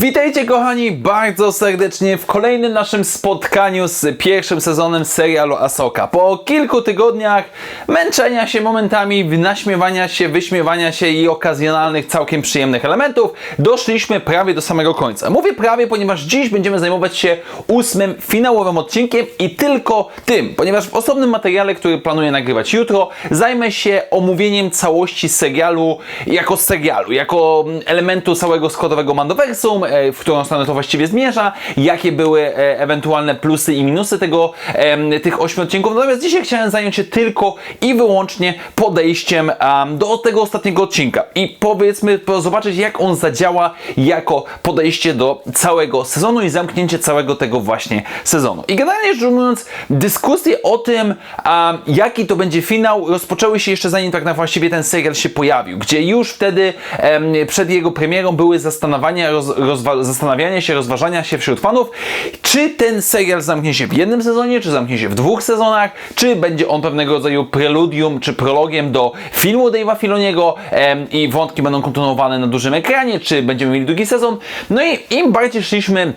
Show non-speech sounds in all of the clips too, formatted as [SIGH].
Witajcie kochani bardzo serdecznie w kolejnym naszym spotkaniu z pierwszym sezonem serialu Asoka. Po kilku tygodniach męczenia się momentami, naśmiewania się, wyśmiewania się i okazjonalnych całkiem przyjemnych elementów, doszliśmy prawie do samego końca. Mówię prawie, ponieważ dziś będziemy zajmować się ósmym finałowym odcinkiem i tylko tym, ponieważ w osobnym materiale, który planuję nagrywać jutro, zajmę się omówieniem całości serialu jako serialu, jako mm, elementu całego składowego Mandoversum, w którą stronę to właściwie zmierza, jakie były e, ewentualne plusy i minusy tego, tych ośmiu odcinków. Natomiast dzisiaj chciałem zająć się tylko i wyłącznie podejściem em, do tego ostatniego odcinka i powiedzmy, po- zobaczyć jak on zadziała jako podejście do całego sezonu i zamknięcie całego tego właśnie sezonu. I generalnie rzecz ujmując, dyskusje o tym, jaki to będzie finał, rozpoczęły się jeszcze zanim tak na właściwie ten serial się pojawił, gdzie już wtedy przed jego premierą były zastanawiania, roz, rozwa- zastanawiania się, rozważania się wśród fanów, czy ten serial zamknie się w jednym sezonie, czy zamknie się w dwóch sezonach, czy będzie on pewnego rodzaju preludium, czy prologiem do filmu Dave'a Filoniego em, i wątki będą kontynuowane na dużym ekranie, czy będziemy mieli drugi sezon. No i im bardziej szliśmy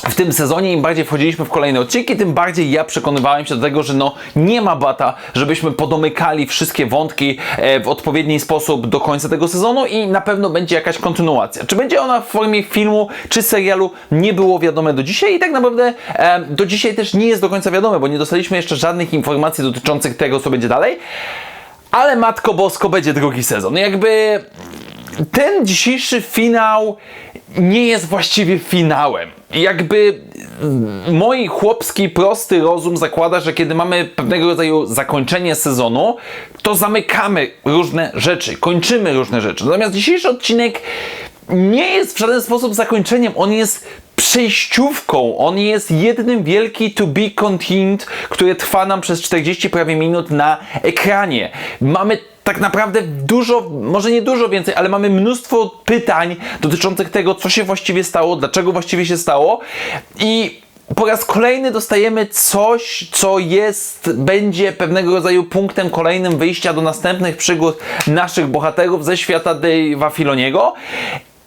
w tym sezonie, im bardziej wchodziliśmy w kolejne odcinki, tym bardziej ja przekonywałem się do tego, że no nie ma bata, żebyśmy podomykali wszystkie wątki e, w odpowiedni sposób do końca tego sezonu i na pewno będzie jakaś kontynuacja. Czy będzie ona w formie filmu, czy serialu, nie było wiadome do dzisiaj i tak naprawdę e, do dzisiaj też nie jest do końca wiadome, bo nie dostaliśmy jeszcze żadnych informacji dotyczących tego, co będzie dalej. Ale Matko Bosko będzie drugi sezon. Jakby ten dzisiejszy finał nie jest właściwie finałem. Jakby mm, mój chłopski, prosty rozum zakłada, że kiedy mamy pewnego rodzaju zakończenie sezonu, to zamykamy różne rzeczy, kończymy różne rzeczy. Natomiast dzisiejszy odcinek nie jest w żaden sposób zakończeniem, on jest przejściówką, on jest jednym wielki to be continued, które trwa nam przez 40 prawie minut na ekranie. Mamy tak naprawdę dużo, może nie dużo więcej, ale mamy mnóstwo pytań dotyczących tego, co się właściwie stało, dlaczego właściwie się stało i po raz kolejny dostajemy coś, co jest, będzie pewnego rodzaju punktem kolejnym wyjścia do następnych przygód naszych bohaterów ze świata Dave'a Filoniego.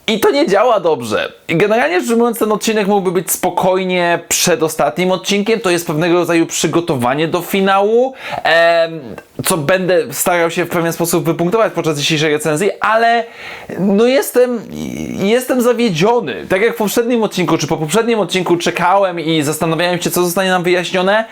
I to nie działa dobrze. Generalnie rzecz ujmując, ten odcinek mógłby być spokojnie przed ostatnim odcinkiem. To jest pewnego rodzaju przygotowanie do finału, co będę starał się w pewien sposób wypunktować podczas dzisiejszej recenzji, ale no jestem, jestem zawiedziony. Tak jak w poprzednim odcinku, czy po poprzednim odcinku czekałem i zastanawiałem się, co zostanie nam wyjaśnione.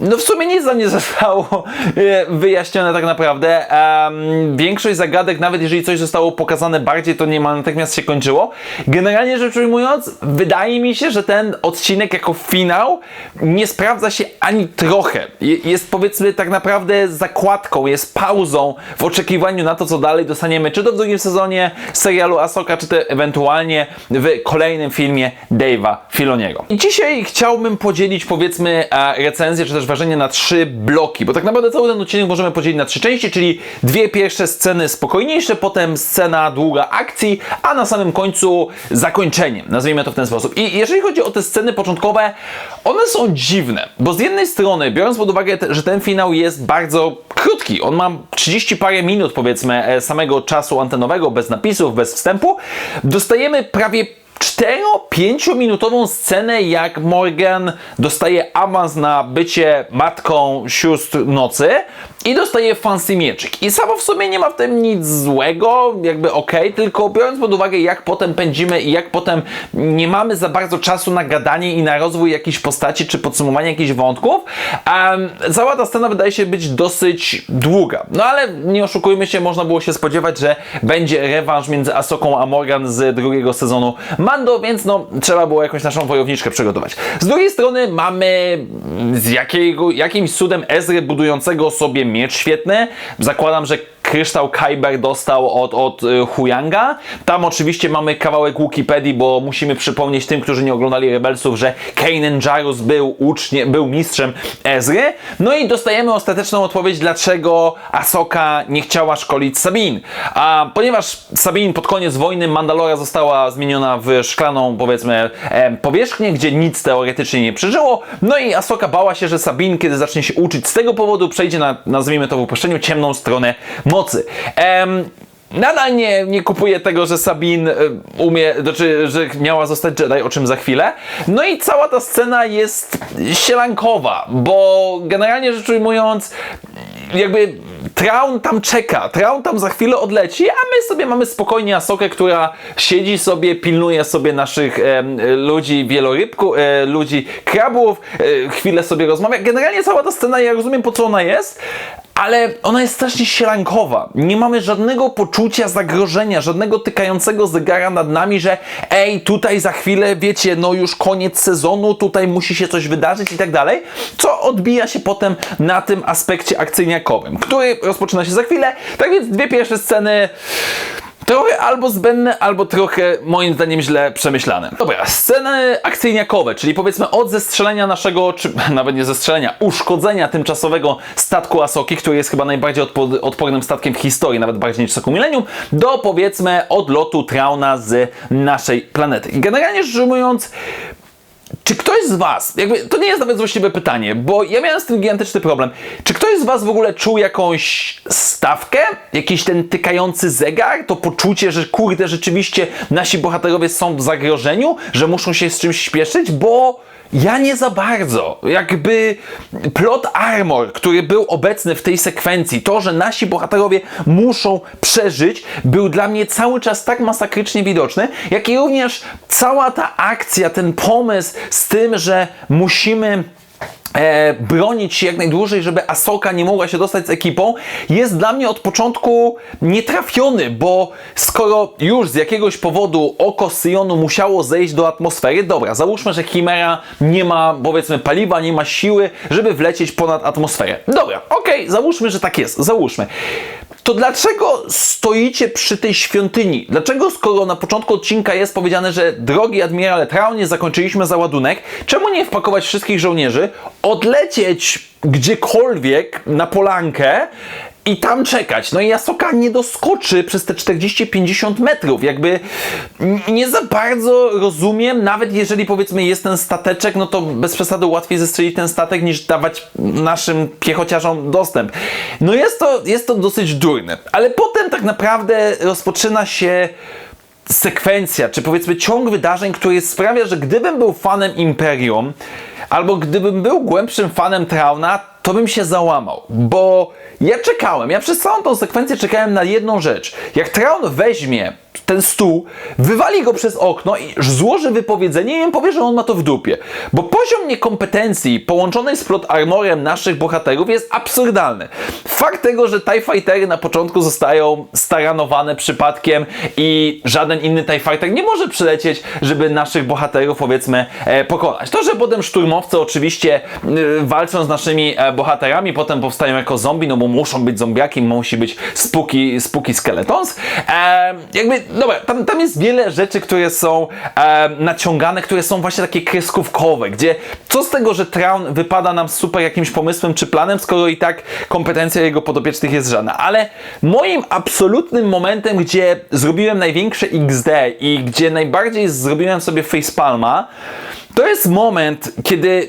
No w sumie nic nam nie zostało [LAUGHS] e, wyjaśnione tak naprawdę. Em, większość zagadek, nawet jeżeli coś zostało pokazane bardziej, to niemal natychmiast się kończyło. Generalnie rzecz ujmując, wydaje mi się, że ten odcinek jako finał nie sprawdza się ani trochę. Je- Jest powiedzmy tak naprawdę zakładką, jest pauzą w oczekiwaniu na to, co dalej dostaniemy, czy to w drugim sezonie serialu Asoka, czy to ewentualnie w kolejnym filmie Dave'a Filoniego. I dzisiaj chciałbym podzielić powiedzmy e, recenzję, czy też wrażenie na trzy bloki, bo tak naprawdę cały ten odcinek możemy podzielić na trzy części, czyli dwie pierwsze sceny spokojniejsze, potem scena długa akcji, a na samym końcu zakończenie, nazwijmy to w ten sposób. I jeżeli chodzi o te sceny początkowe, one są dziwne, bo z jednej strony, biorąc pod uwagę, że ten finał jest bardzo krótki, on ma 30 parę minut powiedzmy e, samego czasu antenowego, bez napisów, bez wstępu, dostajemy prawie 4-5 minutową scenę, jak Morgan dostaje awans na bycie matką sióstr nocy i dostaje fancy mieczyk. I samo w sobie nie ma w tym nic złego, jakby okej, tylko biorąc pod uwagę, jak potem pędzimy i jak potem nie mamy za bardzo czasu na gadanie i na rozwój jakiejś postaci, czy podsumowanie jakichś wątków, um, cała ta scena wydaje się być dosyć długa. No ale nie oszukujmy się, można było się spodziewać, że będzie rewanż między Asoką a Morgan z drugiego sezonu Mando, więc no trzeba było jakoś naszą wojowniczkę przygotować. Z drugiej strony mamy z jakiego, jakimś cudem Ezry budującego sobie miecz świetny. Zakładam, że kryształ Kyber dostał od, od y, Huyanga. Tam oczywiście mamy kawałek Wikipedii, bo musimy przypomnieć tym, którzy nie oglądali Rebelsów, że Kanan Jarus był uczniem, był mistrzem Ezry. No i dostajemy ostateczną odpowiedź, dlaczego Asoka nie chciała szkolić Sabin. A ponieważ Sabin pod koniec wojny Mandalora została zmieniona w szklaną, powiedzmy, e, powierzchnię, gdzie nic teoretycznie nie przeżyło, no i Asoka bała się, że Sabin, kiedy zacznie się uczyć z tego powodu, przejdzie na, nazwijmy to w uproszczeniu, ciemną stronę mocy. Nadal nie, nie kupuję tego, że Sabin e, umie, znaczy, że miała zostać Jedi, o czym za chwilę. No i cała ta scena jest sielankowa, bo generalnie rzecz ujmując, jakby Traun tam czeka, Traun tam za chwilę odleci, a my sobie mamy spokojnie Asokę, która siedzi sobie, pilnuje sobie naszych em, ludzi wielorybku, e, ludzi krabów, e, chwilę sobie rozmawia. Generalnie cała ta scena, ja rozumiem po co ona jest, ale ona jest strasznie sielankowa. Nie mamy żadnego poczucia zagrożenia, żadnego tykającego zegara nad nami, że ej, tutaj za chwilę, wiecie, no już koniec sezonu, tutaj musi się coś wydarzyć i tak dalej, co odbija się potem na tym aspekcie który rozpoczyna się za chwilę. Tak więc dwie pierwsze sceny Trochę albo zbędne, albo trochę moim zdaniem źle przemyślane. Dobra, sceny akcyjniakowe, czyli powiedzmy od zestrzelenia naszego, czy [LAUGHS] nawet nie zestrzelenia, uszkodzenia tymczasowego statku Asoki, który jest chyba najbardziej odpo- odpornym statkiem w historii, nawet bardziej niż Soku Millennium, do powiedzmy odlotu Trauna z naszej planety. Generalnie rzecz ujmując, czy ktoś z Was, jakby to nie jest nawet złośliwe pytanie, bo ja miałem z tym gigantyczny problem. Czy ktoś z Was w ogóle czuł jakąś stawkę? Jakiś ten tykający zegar? To poczucie, że kurde, rzeczywiście nasi bohaterowie są w zagrożeniu, że muszą się z czymś śpieszyć? Bo ja nie za bardzo. Jakby plot armor, który był obecny w tej sekwencji, to, że nasi bohaterowie muszą przeżyć, był dla mnie cały czas tak masakrycznie widoczny, jak i również cała ta akcja, ten pomysł z tym, że musimy e, bronić się jak najdłużej, żeby Asoka nie mogła się dostać z ekipą, jest dla mnie od początku nietrafiony, bo skoro już z jakiegoś powodu oko Syjonu musiało zejść do atmosfery, dobra, załóżmy, że Chimera nie ma, powiedzmy, paliwa, nie ma siły, żeby wlecieć ponad atmosferę. Dobra, okej, załóżmy, że tak jest, załóżmy. To dlaczego stoicie przy tej świątyni? Dlaczego, skoro na początku odcinka jest powiedziane, że drogi admirale Traunie zakończyliśmy załadunek, czemu nie wpakować wszystkich żołnierzy, odlecieć gdziekolwiek na polankę i tam czekać. No i Jasoka nie doskoczy przez te 40-50 metrów. Jakby nie za bardzo rozumiem, nawet jeżeli powiedzmy jest ten stateczek, no to bez przesady łatwiej zestrzelić ten statek niż dawać naszym piechociarzom dostęp. No jest to, jest to dosyć durne. Ale potem tak naprawdę rozpoczyna się sekwencja, czy powiedzmy ciąg wydarzeń, który sprawia, że gdybym był fanem Imperium, albo gdybym był głębszym fanem Trauna, to bym się załamał, bo ja czekałem, ja przez całą tą sekwencję czekałem na jedną rzecz. Jak Traun weźmie ten stół, wywali go przez okno i złoży wypowiedzenie i im powie, że on ma to w dupie. Bo poziom niekompetencji połączonej z plot armorem naszych bohaterów jest absurdalny. Fakt tego, że TIE Fightery na początku zostają staranowane przypadkiem i żaden inny TIE Fighter nie może przylecieć, żeby naszych bohaterów powiedzmy e, pokonać. To, że potem szturmowcy oczywiście e, walczą z naszymi e, bohaterami, potem powstają jako zombie, no bo muszą być zombiaki, musi być spooky, spooky skeletons. E, jakby, dobra, tam, tam jest wiele rzeczy, które są e, naciągane, które są właśnie takie kreskówkowe, gdzie co z tego, że Traun wypada nam super jakimś pomysłem czy planem, skoro i tak kompetencja jego podopiecznych jest żadna. Ale moim absolutnym momentem, gdzie zrobiłem największe XD i gdzie najbardziej zrobiłem sobie facepalma, to jest moment, kiedy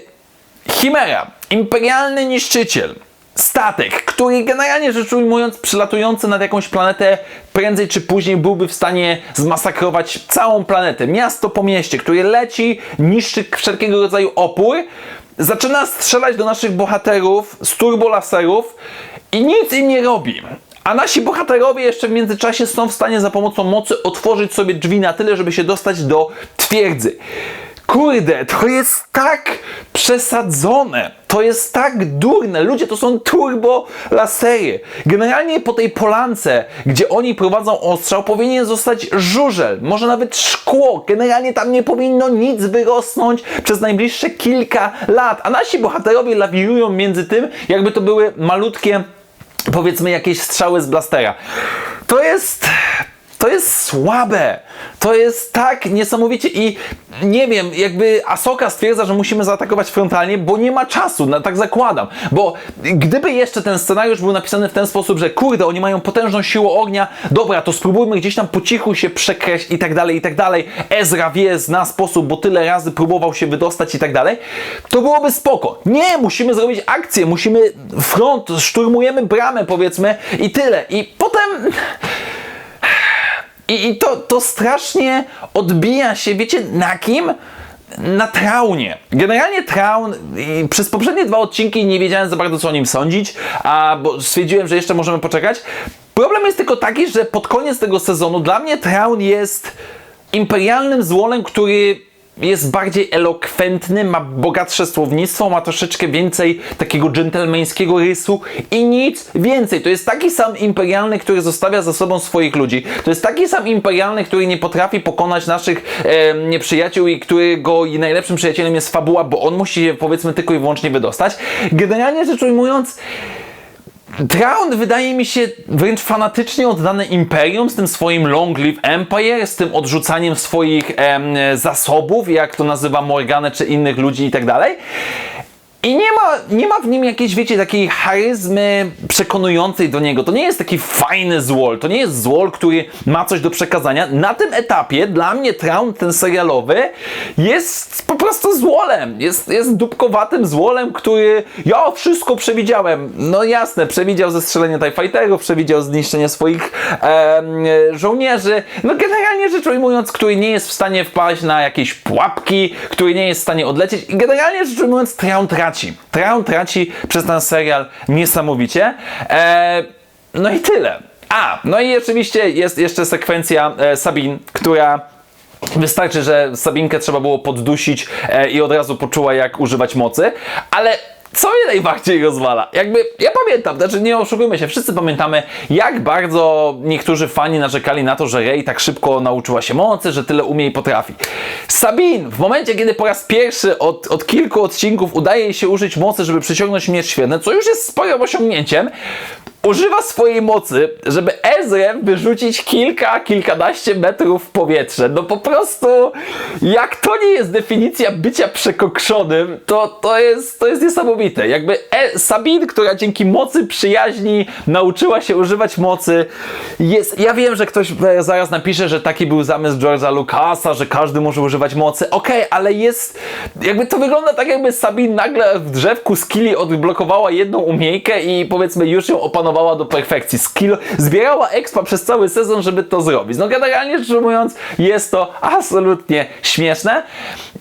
Chimera, imperialny niszczyciel, statek, który generalnie rzecz ujmując, przylatujący nad jakąś planetę, prędzej czy później byłby w stanie zmasakrować całą planetę. Miasto po mieście, które leci, niszczy wszelkiego rodzaju opór, zaczyna strzelać do naszych bohaterów z turbolaserów i nic im nie robi. A nasi bohaterowie jeszcze w międzyczasie są w stanie za pomocą mocy otworzyć sobie drzwi na tyle, żeby się dostać do twierdzy. Kurde, to jest tak przesadzone. To jest tak durne. Ludzie, to są turbo lasery. Generalnie po tej polance, gdzie oni prowadzą ostrzał, powinien zostać żużel, może nawet szkło. Generalnie tam nie powinno nic wyrosnąć przez najbliższe kilka lat. A nasi bohaterowie lawirują między tym, jakby to były malutkie powiedzmy jakieś strzały z blastera. To jest to jest słabe. To jest tak niesamowicie i nie wiem, jakby Asoka stwierdza, że musimy zaatakować frontalnie, bo nie ma czasu, no, tak zakładam. Bo gdyby jeszcze ten scenariusz był napisany w ten sposób, że kurde, oni mają potężną siłę ognia, dobra, to spróbujmy gdzieś tam po cichu się przekreślić i tak dalej, i tak dalej. Ezra wie, zna sposób, bo tyle razy próbował się wydostać i tak dalej. To byłoby spoko. Nie, musimy zrobić akcję, musimy front, szturmujemy bramę powiedzmy i tyle. I potem... I, i to, to strasznie odbija się, wiecie, na kim? Na Traunie. Generalnie Traun, przez poprzednie dwa odcinki nie wiedziałem za bardzo co o nim sądzić, a bo stwierdziłem, że jeszcze możemy poczekać. Problem jest tylko taki, że pod koniec tego sezonu dla mnie Traun jest imperialnym złolem, który jest bardziej elokwentny, ma bogatsze słownictwo, ma troszeczkę więcej takiego dżentelmeńskiego rysu i nic więcej. To jest taki sam imperialny, który zostawia za sobą swoich ludzi. To jest taki sam imperialny, który nie potrafi pokonać naszych e, nieprzyjaciół i którego najlepszym przyjacielem jest fabuła, bo on musi się powiedzmy tylko i wyłącznie wydostać. Generalnie rzecz ujmując, Traun wydaje mi się wręcz fanatycznie oddany Imperium z tym swoim Long Live Empire, z tym odrzucaniem swoich em, zasobów, jak to nazywa Morganę czy innych ludzi i tak dalej. I nie ma, nie ma w nim jakiejś, wiecie, takiej charyzmy przekonującej do niego. To nie jest taki fajny złol. To nie jest złol, który ma coś do przekazania. Na tym etapie dla mnie Traun, ten serialowy, jest po prostu złolem. Jest, jest dupkowatym złolem, który ja wszystko przewidziałem. No jasne, przewidział zestrzelenie TIE Fighterów, przewidział zniszczenie swoich em, żołnierzy. No generalnie rzecz ujmując, który nie jest w stanie wpaść na jakieś pułapki, który nie jest w stanie odlecieć i generalnie rzecz ujmując Traun traci. Traun traci przez ten serial niesamowicie. E, no i tyle. A, no i oczywiście jest jeszcze sekwencja e, Sabin, która Wystarczy, że Sabinkę trzeba było poddusić e, i od razu poczuła, jak używać mocy, ale co mnie najbardziej rozwala? Jakby, ja pamiętam, znaczy nie oszukujmy się, wszyscy pamiętamy, jak bardzo niektórzy fani narzekali na to, że Rey tak szybko nauczyła się mocy, że tyle umie i potrafi. Sabin, w momencie, kiedy po raz pierwszy od, od kilku odcinków udaje jej się użyć mocy, żeby przyciągnąć miecz świetny, co już jest sporym osiągnięciem, używa swojej mocy, żeby Ezrę wyrzucić kilka, kilkanaście metrów w powietrze. No po prostu, jak to nie jest definicja bycia przekokszonym, to, to, jest, to jest niesamowite. Jakby e Sabine, która dzięki mocy przyjaźni nauczyła się używać mocy, jest... Ja wiem, że ktoś zaraz napisze, że taki był zamysł George'a Lucasa, że każdy może używać mocy. Okej, okay, ale jest... Jakby to wygląda tak, jakby Sabine nagle w drzewku skilli odblokowała jedną umiejkę i powiedzmy już ją opanowała do perfekcji. Skill zbierała expa przez cały sezon, żeby to zrobić. No generalnie rzecz ujmując, jest to absolutnie śmieszne.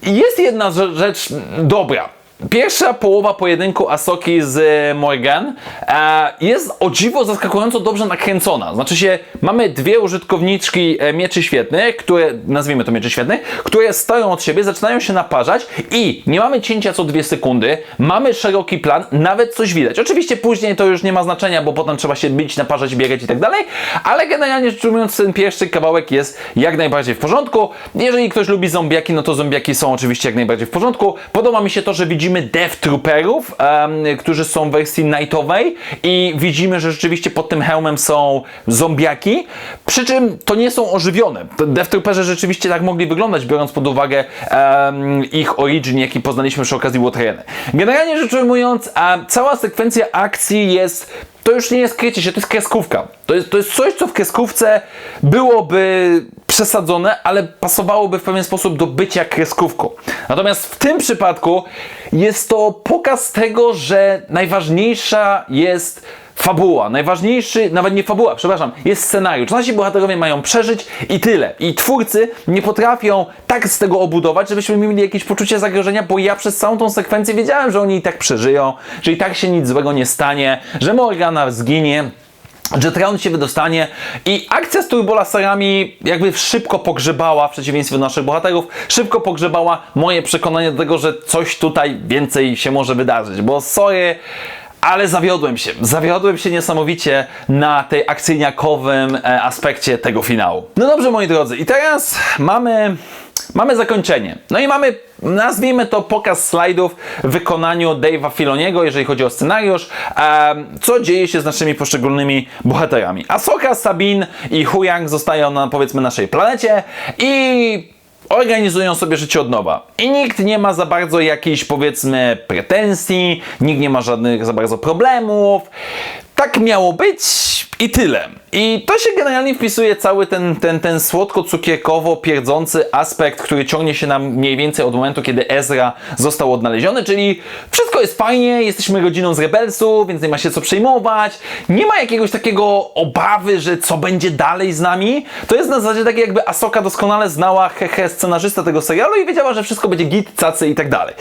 Jest jedna rzecz dobra. Pierwsza połowa pojedynku Asoki z Morgan e, jest o dziwo zaskakująco dobrze nakręcona. Znaczy się, mamy dwie użytkowniczki e, mieczy świetnych, które, nazwijmy to mieczy świetnych, które stoją od siebie, zaczynają się naparzać i nie mamy cięcia co dwie sekundy, mamy szeroki plan, nawet coś widać. Oczywiście później to już nie ma znaczenia, bo potem trzeba się bić, naparzać, biegać i tak dalej, ale generalnie rzecz ujmując, ten pierwszy kawałek jest jak najbardziej w porządku. Jeżeli ktoś lubi zombiaki, no to zombiaki są oczywiście jak najbardziej w porządku. Podoba mi się to, że widzimy Death Trooperów, um, którzy są w wersji nightowej i widzimy, że rzeczywiście pod tym hełmem są zombiaki, przy czym to nie są ożywione. Death Trooperzy rzeczywiście tak mogli wyglądać, biorąc pod uwagę um, ich origin, jaki poznaliśmy przy okazji Łotreny. Generalnie rzecz ujmując, um, cała sekwencja akcji jest to już nie jest krycie się, to jest kreskówka. To jest, to jest coś, co w kreskówce byłoby przesadzone, ale pasowałoby w pewien sposób do bycia kreskówką. Natomiast w tym przypadku jest to pokaz tego, że najważniejsza jest fabuła. Najważniejszy, nawet nie fabuła, przepraszam, jest scenariusz. Nasi bohaterowie mają przeżyć i tyle. I twórcy nie potrafią tak z tego obudować, żebyśmy mieli jakieś poczucie zagrożenia, bo ja przez całą tą sekwencję wiedziałem, że oni i tak przeżyją, że i tak się nic złego nie stanie, że Morgana zginie, że Traun się wydostanie i akcja z turbolaserami jakby szybko pogrzebała, w przeciwieństwie do naszych bohaterów, szybko pogrzebała moje przekonanie do tego, że coś tutaj więcej się może wydarzyć, bo sorry, ale zawiodłem się. Zawiodłem się niesamowicie na tej akcyjniakowym e, aspekcie tego finału. No dobrze, moi drodzy, i teraz mamy. Mamy zakończenie. No i mamy, nazwijmy to pokaz slajdów w wykonaniu Dave'a Filoniego, jeżeli chodzi o scenariusz, em, co dzieje się z naszymi poszczególnymi bohaterami. Ahsoka, Sabine i Huyang zostają na, powiedzmy, naszej planecie i organizują sobie życie od nowa. I nikt nie ma za bardzo jakichś, powiedzmy, pretensji, nikt nie ma żadnych za bardzo problemów. Tak miało być i tyle. I to się generalnie wpisuje cały ten, ten, ten słodko-cukierkowo pierdzący aspekt, który ciągnie się nam mniej więcej od momentu, kiedy Ezra został odnaleziony, czyli wszystko jest fajnie, jesteśmy rodziną z rebelsów, więc nie ma się co przejmować, nie ma jakiegoś takiego obawy, że co będzie dalej z nami. To jest na zasadzie takie jakby Asoka doskonale znała hehe scenarzysta tego serialu i wiedziała, że wszystko będzie git, cacy i tak dalej.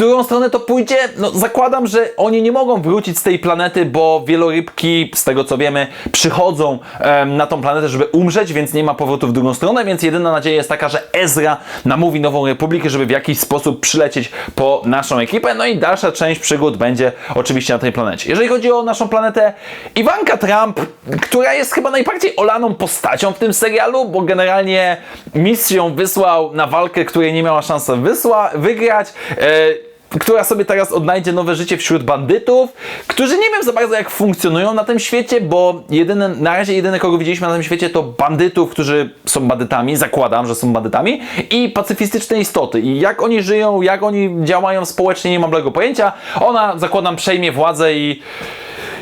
Którą stronę to pójdzie? No zakładam, że oni nie mogą wrócić z tej planety, bo wielorybki, z tego co wiemy, przychodzą em, na tą planetę, żeby umrzeć, więc nie ma powrotu w drugą stronę, więc jedyna nadzieja jest taka, że Ezra namówi Nową Republikę, żeby w jakiś sposób przylecieć po naszą ekipę, no i dalsza część przygód będzie oczywiście na tej planecie. Jeżeli chodzi o naszą planetę, Iwanka Trump, która jest chyba najbardziej olaną postacią w tym serialu, bo generalnie mistrz ją wysłał na walkę, której nie miała szansy wysła, wygrać. E, która sobie teraz odnajdzie nowe życie wśród bandytów, którzy nie wiem za bardzo jak funkcjonują na tym świecie, bo jedyny, na razie jedyne kogo widzieliśmy na tym świecie to bandytów, którzy są bandytami, zakładam, że są bandytami i pacyfistyczne istoty. I jak oni żyją, jak oni działają społecznie, nie mam bladego pojęcia. Ona, zakładam, przejmie władzę i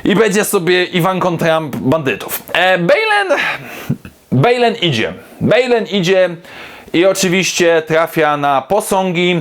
i będzie sobie Iwanką Trump bandytów. E, Balen, Balen idzie. Balen idzie i oczywiście trafia na posągi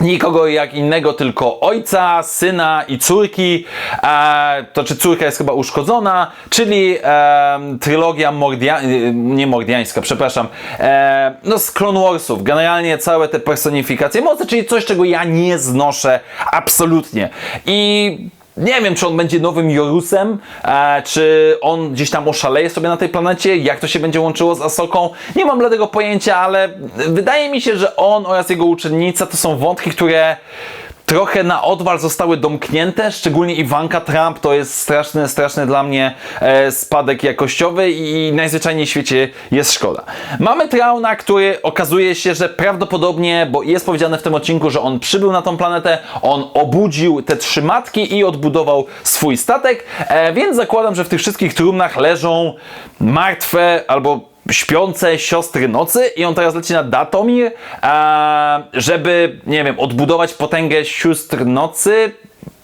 nikogo jak innego, tylko ojca, syna i córki. E, to czy córka jest chyba uszkodzona, czyli e, trylogia Mordia, e, nie mordiańska, przepraszam, e, no z Clone Warsów. Generalnie całe te personifikacje mocy, czyli coś, czego ja nie znoszę absolutnie. I nie wiem, czy on będzie nowym Jorusem, e, czy on gdzieś tam oszaleje sobie na tej planecie, jak to się będzie łączyło z Asoką. Nie mam bladego pojęcia, ale wydaje mi się, że on oraz jego uczennica to są wątki, które trochę na odwal zostały domknięte, szczególnie Iwanka Trump to jest straszny, straszny dla mnie e, spadek jakościowy i najzwyczajniej w świecie jest szkoda. Mamy Trauna, który okazuje się, że prawdopodobnie, bo jest powiedziane w tym odcinku, że on przybył na tą planetę, on obudził te trzy matki i odbudował swój statek, e, więc zakładam, że w tych wszystkich trumnach leżą martwe albo śpiące siostry nocy i on teraz leci na Datomir, e, żeby, nie wiem, odbudować potęgę sióstr nocy,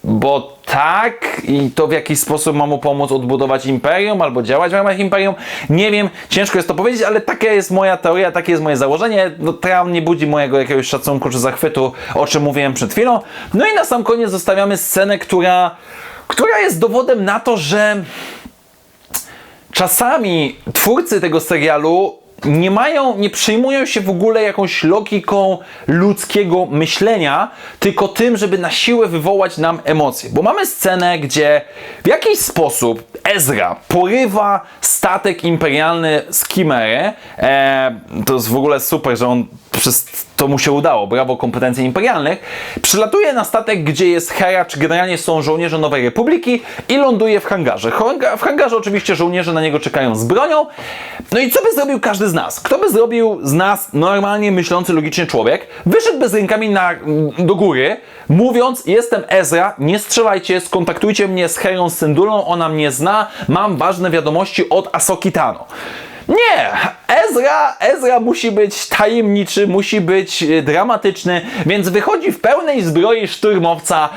bo tak i to w jakiś sposób ma mu pomóc odbudować imperium albo działać w ramach imperium. Nie wiem, ciężko jest to powiedzieć, ale taka jest moja teoria, takie jest moje założenie. No, Traum nie budzi mojego jakiegoś szacunku czy zachwytu, o czym mówiłem przed chwilą. No i na sam koniec zostawiamy scenę, która, która jest dowodem na to, że czasami twórcy tego serialu nie mają, nie przejmują się w ogóle jakąś logiką ludzkiego myślenia, tylko tym, żeby na siłę wywołać nam emocje. Bo mamy scenę, gdzie w jakiś sposób Ezra porywa statek imperialny z Chimery. E, to jest w ogóle super, że on przez to mu się udało, brawo kompetencji imperialnych, przylatuje na statek, gdzie jest Hera, czy generalnie są żołnierze Nowej Republiki i ląduje w hangarze. Hanga- W hangarze oczywiście żołnierze na niego czekają z bronią. No i co by zrobił każdy z nas? Kto by zrobił z nas normalnie myślący logicznie człowiek? Wyszedłby z rękami na, do góry, mówiąc, jestem Ezra, nie strzelajcie, skontaktujcie mnie z Herą Syndulą, ona mnie zna, mam ważne wiadomości od Asoki Tano. Nie! Ezra, Ezra musi być tajemniczy, musi być e, dramatyczny, więc wychodzi w pełnej zbroi szturmowca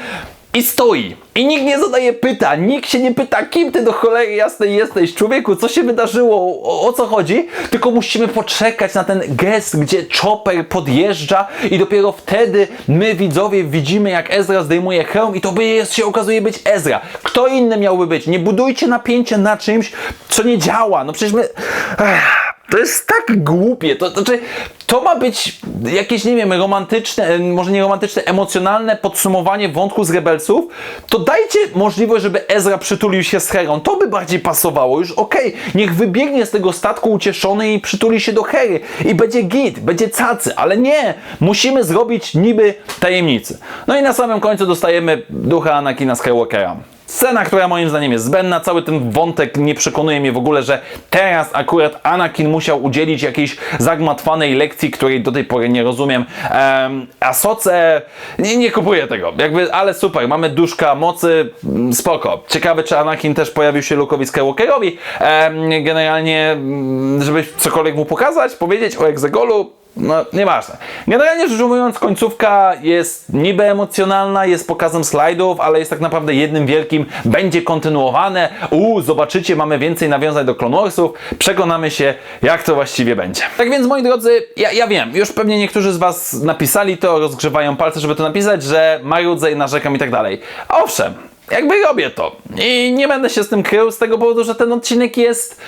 i stoi. I nikt nie zadaje pytań, nikt się nie pyta, kim ty do cholery jasnej jesteś, człowieku, co się wydarzyło, o, o co chodzi, tylko musimy poczekać na ten gest, gdzie Chopper podjeżdża i dopiero wtedy my widzowie widzimy, jak Ezra zdejmuje hełm i to by jest, się okazuje być Ezra. Kto inny miałby być? Nie budujcie napięcia na czymś, co nie działa. No przecież my... Ech. To jest tak głupie. To, to, znaczy, to ma być jakieś, nie wiem, romantyczne, e, może nie romantyczne, emocjonalne podsumowanie wątku z rebelsów. To dajcie możliwość, żeby Ezra przytulił się z Herą. To by bardziej pasowało. Już okej, niech wybiegnie z tego statku ucieszony i przytuli się do Hery. I będzie git, będzie cacy, ale nie. Musimy zrobić niby tajemnicy. No i na samym końcu dostajemy ducha Anakina Skywalkera. Scena, która moim zdaniem jest zbędna, cały ten wątek nie przekonuje mnie w ogóle, że teraz akurat Anakin musiał udzielić jakiejś zagmatwanej lekcji, której do tej pory nie rozumiem. Um, a Soce nie, nie kupuję tego, jakby, ale super, mamy duszka mocy, mm, spoko. Ciekawe, czy Anakin też pojawił się Luke'owi Skywalkerowi, um, generalnie, mm, żeby cokolwiek mu pokazać, powiedzieć o Exegolu, no, nieważne. Generalnie rzecz ujmując, końcówka jest niby emocjonalna, jest pokazem slajdów, ale jest tak naprawdę jednym wielkim, będzie kontynuowane. Uuu, zobaczycie, mamy więcej nawiązań do Clone Warsów. Przekonamy się, jak to właściwie będzie. Tak więc, moi drodzy, ja, ja wiem, już pewnie niektórzy z Was napisali to, rozgrzewają palce, żeby to napisać, że marudzę i narzekam i tak dalej. Owszem, jakby robię to. I nie będę się z tym krył, z tego powodu, że ten odcinek jest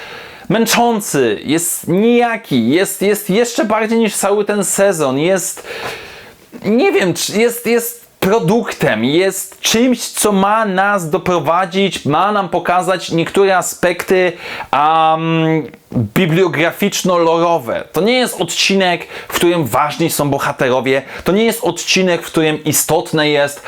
męczący, jest nijaki, jest, jest jeszcze bardziej niż cały ten sezon, jest nie wiem, jest, jest produktem, jest czymś, co ma nas doprowadzić, ma nam pokazać niektóre aspekty um, bibliograficzno-lorowe. To nie jest odcinek, w którym ważni są bohaterowie, to nie jest odcinek, w którym istotne jest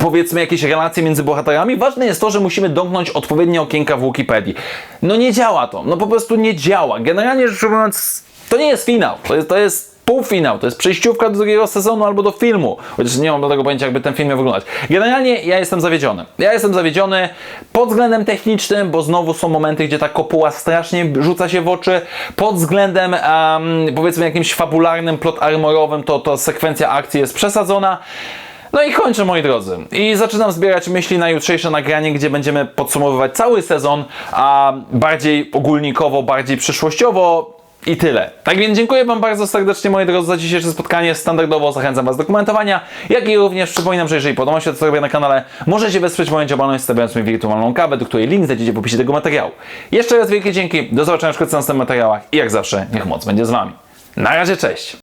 powiedzmy jakieś relacje między bohaterami. Ważne jest to, że musimy domknąć odpowiednie okienka w Wikipedii. No nie działa to, no po prostu nie działa. Generalnie rzecz ujmując, to nie jest finał, to jest, to jest półfinał, to jest przejściówka do drugiego sezonu albo do filmu, chociaż nie mam do tego pojęcia, jakby ten film miał wyglądać. Generalnie ja jestem zawiedziony. Ja jestem zawiedziony pod względem technicznym, bo znowu są momenty, gdzie ta kopuła strasznie rzuca się w oczy. Pod względem um, powiedzmy jakimś fabularnym, plot armorowym, to, to sekwencja akcji jest przesadzona. No i kończę moi drodzy. I zaczynam zbierać myśli na jutrzejsze nagranie, gdzie będziemy podsumowywać cały sezon, a bardziej ogólnikowo, bardziej przyszłościowo. I tyle. Tak więc dziękuję Wam bardzo serdecznie, moi drodzy, za dzisiejsze spotkanie. Standardowo zachęcam Was do komentowania, jak i również przypominam, że jeżeli podoba się to, co robię na kanale, możecie wesprzeć moją działalność stawiając mi wirtualną kawę, do której link znajdziecie w opisie tego materiału. Jeszcze raz wielkie dzięki, do zobaczenia w następnych materiałach i jak zawsze, niech moc będzie z Wami. Na razie, cześć!